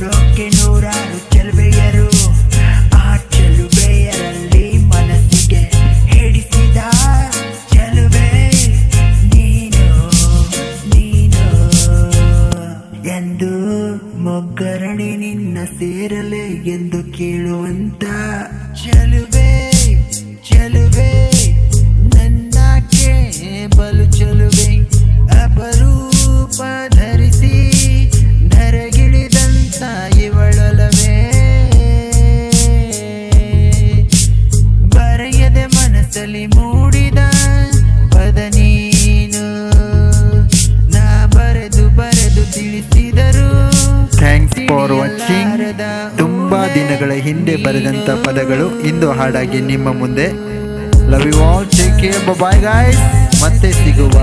ನೋಡೋಕೆ ನೂರಾರು ಚೆಲುವೆಯರು, ಆ ಚೆಲುವೆಯರಲ್ಲಿ ಮನಸ್ಸಿಗೆ ಹಿಡಿಸಿದ ಚೆಲುವೆ. ನೀನು ನೀನು ಎಂದು ಮೊಗ್ಗರಣಿ ನಿನ್ನ ಸೇರಲೆ ಎಂದು ಕೇಳುವಂತ ಮನಸ್ಸಲ್ಲಿ ಮೂಡಿದ ಪದ ನೀನು. ನಾ ಬರೆದು ಬರೆದು ತಿಳಿಸಿದರು. ಥ್ಯಾಂಕ್ಸ್ ಫಾರ್ ವಾಚಿಂಗ್ ತುಂಬಾ ದಿನಗಳ ಹಿಂದೆ ಬರೆದಂತ ಪದಗಳು ಇಂದು ಹಾಡಾಗಿ ನಿಮ್ಮ ಮುಂದೆ. Love you all take care bye guys ಮತ್ತೆ ಸಿಗುವ